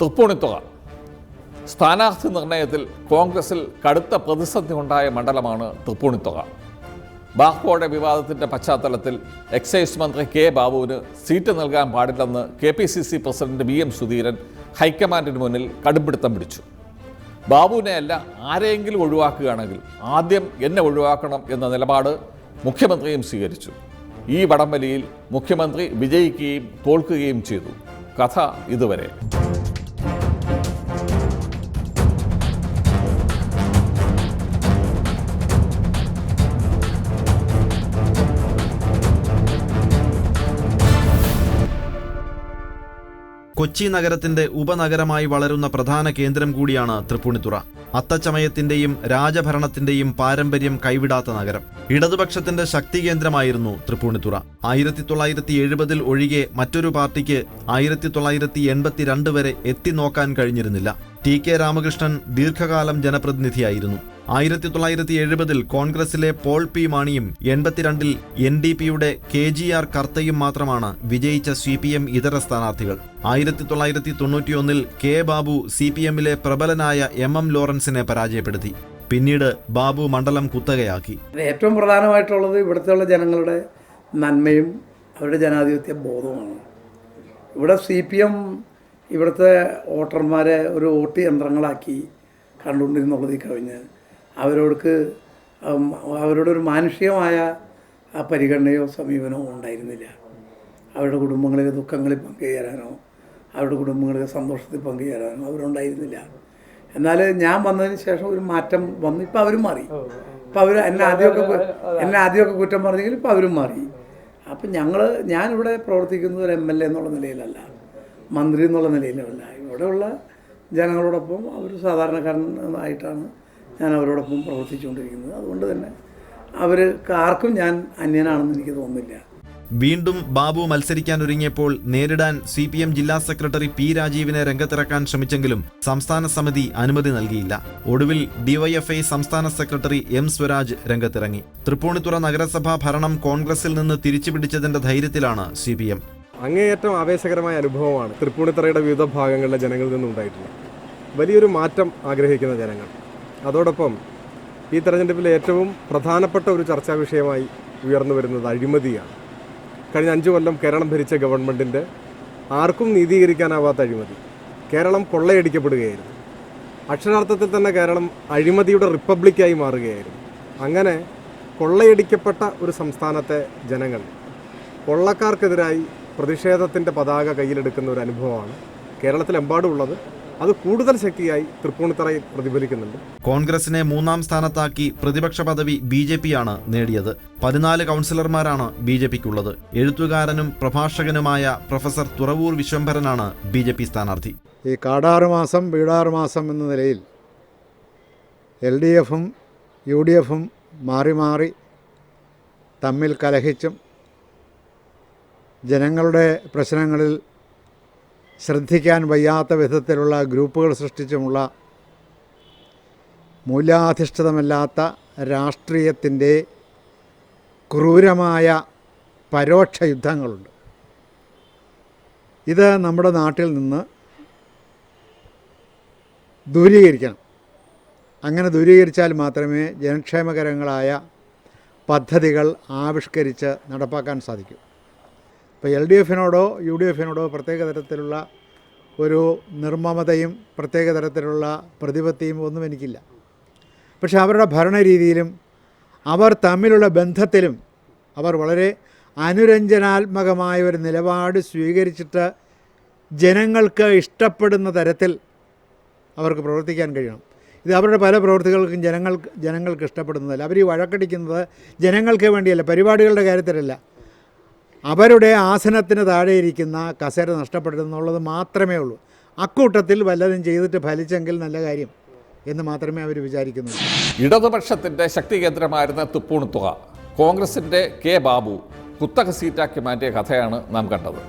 തൃപ്പൂണിത്തുക. സ്ഥാനാർത്ഥി നിർണയത്തിൽ കോൺഗ്രസിൽ കടുത്ത പ്രതിസന്ധി ഉണ്ടായ മണ്ഡലമാണ് തൃപ്പൂണിത്തുക. ബാർക്കോടെ വിവാദത്തിന്റെ പശ്ചാത്തലത്തിൽ എക്സൈസ് മന്ത്രി കെ ബാബുവിന് സീറ്റ് നൽകാൻ പാടില്ലെന്ന് K P C C president V M Sudheeran ഹൈക്കമാൻഡിന് മുന്നിൽ കടുംപിടുത്തം പിടിച്ചു. ബാബുവിനെ അല്ല ആരെയെങ്കിലും ഒഴിവാക്കുകയാണെങ്കിൽ ആദ്യം എന്നെ ഒഴിവാക്കണം എന്ന നിലപാട് മുഖ്യമന്ത്രിയും സ്വീകരിച്ചു. ഈ വടംവലിയിൽ മുഖ്യമന്ത്രി വിജയിക്കുകയും തോൽക്കുകയും ചെയ്തു. കഥ ഇതുവരെ. കൊച്ചി നഗരത്തിന്റെ ഉപനഗരമായി വളരുന്ന പ്രധാന കേന്ദ്രം കൂടിയാണ് തൃപ്പൂണിത്തുറ. അത്തച്ചമയത്തിന്റെയും രാജഭരണത്തിന്റെയും പാരമ്പര്യം കൈവിടാത്ത നഗരം. ഇടതുപക്ഷത്തിന്റെ ശക്തി കേന്ദ്രമായിരുന്നു തൃപ്പൂണിത്തുറ. ആയിരത്തി തൊള്ളായിരത്തി എഴുപതിൽ ഒഴികെ മറ്റൊരു പാർട്ടിക്ക് ആയിരത്തി തൊള്ളായിരത്തി എൺപത്തിരണ്ട് വരെ എത്തിനോക്കാൻ കഴിഞ്ഞിരുന്നില്ല. ടി കെ രാമകൃഷ്ണൻ ദീർഘകാലം ജനപ്രതിനിധിയായിരുന്നു. ആയിരത്തി തൊള്ളായിരത്തി എഴുപതിൽ കോൺഗ്രസിലെ പോൾ പി മാണിയും എൺപത്തിരണ്ടിൽ എൻ ഡി പിയുടെ കെ ജി ആർ കർത്തയും മാത്രമാണ് വിജയിച്ച സി പി എം ഇതര സ്ഥാനാർത്ഥികൾ. ആയിരത്തി തൊള്ളായിരത്തി തൊണ്ണൂറ്റിയൊന്നിൽ കെ ബാബു സി പി എമ്മിലെ പ്രബലനായ എം എം ലോറൻസിനെ പരാജയപ്പെടുത്തി. പിന്നീട് ബാബു മണ്ഡലം കുത്തകയാക്കി. ഏറ്റവും പ്രധാനമായിട്ടുള്ളത് ഇവിടുത്തെയുള്ള ജനങ്ങളുടെ നന്മയും അവരുടെ ജനാധിപത്യ ബോധവുമാണ്. ഇവിടെ സി പി എം ഇവിടുത്തെ വോട്ടർമാരെ ഒരു വോട്ട് യന്ത്രങ്ങളാക്കി കണ്ടുകൊണ്ടിരുന്നുള്ളതിൽ കവിഞ്ഞ് അവരോർക്ക് ഉം, അവരോടൊരു മാനുഷികമായ ആ പരിഗണനയോ സമീപനമോ ഉണ്ടായിരുന്നില്ല. അവരുടെ കുടുംബങ്ങളിലെ ദുഃഖങ്ങളിൽ പങ്കുചേരാനോ അവരുടെ കുടുംബങ്ങളിലെ സന്തോഷത്തിൽ പങ്കുചേരാനോ അവരുണ്ടായിരുന്നില്ല. എന്നാൽ ഞാൻ വന്നതിന് ശേഷം ഒരു മാറ്റം വന്നു. ഇപ്പം അവരും മാറി. ഇപ്പം അവർ എന്നെ ആദ്യമൊക്കെ എന്നെ ആദ്യമൊക്കെ കുറ്റം പറഞ്ഞെങ്കിൽ ഇപ്പം അവരും മാറി. അപ്പം ഞങ്ങൾ ഞാനിവിടെ പ്രവർത്തിക്കുന്നത് ഒരു എം എൽ എ എന്നുള്ള നിലയിലല്ല. മന്ത്രി എന്നുള്ള നിലയിലുമല്ല ഇവിടെയുള്ള ജനങ്ങളോടൊപ്പം അവർ സാധാരണക്കാരനായിട്ടാണ് ഞാൻ അവരോടൊപ്പം പ്രവർത്തിച്ചുകൊണ്ടിരിക്കുന്നത്. അതുകൊണ്ട് തന്നെ അവർക്ക് ആർക്കും ഞാൻ അന്യനാണെന്ന് എനിക്ക് തോന്നുന്നില്ല. വീണ്ടും ബാബു മത്സരിക്കാൻ ഒരുങ്ങിയപ്പോൾ നേരിടാൻ സി പി എം ജില്ലാ സെക്രട്ടറി പി രാജീവിനെ രംഗത്തിറക്കാൻ ശ്രമിച്ചെങ്കിലും സംസ്ഥാന സമിതി അനുമതി നൽകിയില്ല. ഒടുവിൽ ഡിവൈഎഫ്ഐ സംസ്ഥാന സെക്രട്ടറി എം സ്വരാജ് രംഗത്തിറങ്ങി. തൃപ്പൂണിത്തുറ നഗരസഭാ ഭരണം കോൺഗ്രസിൽ നിന്ന് തിരിച്ചുപിടിച്ചതിന്റെ ധൈര്യത്തിലാണ് സി പി എം അങ്ങേയറ്റം ആവേശകരമായ അനുഭവമാണ് തൃപ്പൂണിത്തുറയുടെ വിവിധ ഭാഗങ്ങളിലെ ജനങ്ങളിൽ നിന്നുണ്ടായിട്ടുള്ളത്. വലിയൊരു മാറ്റം ആഗ്രഹിക്കുന്ന ജനങ്ങൾ. അതോടൊപ്പം ഈ തെരഞ്ഞെടുപ്പിലെ ഏറ്റവും പ്രധാനപ്പെട്ട ഒരു ചർച്ചാ വിഷയമായി ഉയർന്നു വരുന്നത് അഴിമതിയാണ്. കഴിഞ്ഞ അഞ്ചു കൊല്ലം കേരളം ഭരിച്ച ഗവൺമെന്റിന്റെ ആർക്കും നീതീകരിക്കാനാവാത്ത അഴിമതി. കേരളം കൊള്ളയടിക്കപ്പെടുകയായിരുന്നു. അക്ഷരാർത്ഥത്തിൽ തന്നെ കേരളം അഴിമതിയുടെ റിപ്പബ്ലിക്കായി മാറുകയായിരുന്നു. അങ്ങനെ കൊള്ളയടിക്കപ്പെട്ട ഒരു സംസ്ഥാനത്തെ ജനങ്ങൾ കൊള്ളക്കാർക്കെതിരായി പ്രതിഷേധത്തിന്റെ പതാക കയ്യിലെടുക്കുന്ന ഒരു അനുഭവമാണ് കേരളത്തിലെമ്പാടുമുള്ളത് അത് കൂടുതൽ ശക്തിയായി തൃപ്പൂണിത്തറയിൽ പ്രതിഫലിക്കുന്നുണ്ട്. കോൺഗ്രസിനെ മൂന്നാം സ്ഥാനത്താക്കി പ്രതിപക്ഷ പദവി ബി ജെ പിയാണ് നേടിയത്. പതിനാല് കൗൺസിലർമാരാണ് ബി ജെ പിക്കുള്ളത് എഴുത്തുകാരനും പ്രഭാഷകനുമായ പ്രൊഫസർ തുറവൂർ വിശ്വംഭരനാണ് ബി ജെ പി സ്ഥാനാർത്ഥി. ഈ കാടാറ് മാസം വീടാറ് മാസം എന്ന നിലയിൽ എൽ ഡി എഫും യു ഡി എഫും മാറി മാറി തമ്മിൽ കലഹിച്ചും ജനങ്ങളുടെ പ്രശ്നങ്ങളിൽ ശ്രദ്ധിക്കാൻ വയ്യാത്ത വിധത്തിലുള്ള ഗ്രൂപ്പുകൾ സൃഷ്ടിച്ചുമുള്ള മൂല്യാധിഷ്ഠിതമല്ലാത്ത രാഷ്ട്രീയത്തിന്റെ ക്രൂരമായ പരോക്ഷ യുദ്ധങ്ങളുണ്ട്. ഇത് നമ്മുടെ നാട്ടിൽ നിന്ന് ദൂരീകരിക്കണം. അങ്ങനെ ദൂരീകരിച്ചാൽ മാത്രമേ ജനക്ഷേമകരങ്ങളായ പദ്ധതികൾ ആവിഷ്കരിച്ച് നടപ്പാക്കാൻ സാധിക്കൂ. ഇപ്പോൾ എൽ ഡി എഫിനോടോ യു ഡി എഫിനോടോ പ്രത്യേക തരത്തിലുള്ള ഒരു നിർമ്മമതയും പ്രത്യേക തരത്തിലുള്ള പ്രതിപത്തിയും ഒന്നും എനിക്കില്ല. പക്ഷേ അവരുടെ ഭരണരീതിയിലും അവർ തമ്മിലുള്ള ബന്ധത്തിലും അവർ വളരെ അനുരഞ്ജനാത്മകമായ ഒരു നിലപാട് സ്വീകരിച്ചിട്ട് ജനങ്ങൾക്ക് ഇഷ്ടപ്പെടുന്ന തരത്തിൽ അവർക്ക് പ്രവർത്തിക്കാൻ കഴിയണം. ഇത് അവരുടെ പല പ്രവൃത്തികൾക്കും ജനങ്ങൾക്ക് ജനങ്ങൾക്ക് ഇഷ്ടപ്പെടുന്നതല്ല. അവർ ഈ വഴക്കടിക്കുന്നത് ജനങ്ങൾക്ക് വേണ്ടിയല്ല പരിപാടികളുടെ കാര്യത്തിലല്ല. അവരുടെ ആസനത്തിന് താഴെ ഇരിക്കുന്ന കസേര നഷ്ടപ്പെടുന്നുള്ളത് മാത്രമേ ഉള്ളൂ. അക്കൂട്ടത്തിൽ വല്ലതും ചെയ്തിട്ട് ഫലിച്ചെങ്കിൽ നല്ല കാര്യം എന്ന് മാത്രമേ അവർ വിചാരിക്കുന്നുള്ളൂ. ഇടതുപക്ഷത്തിന്റെ ശക്തി കേന്ദ്രമായിരുന്ന തുപ്പൂണിത്തുക കോൺഗ്രസിന്റെ കെ ബാബു കുത്തക സീറ്റാക്കി മാറ്റിയ കഥയാണ് നാം കണ്ടത്.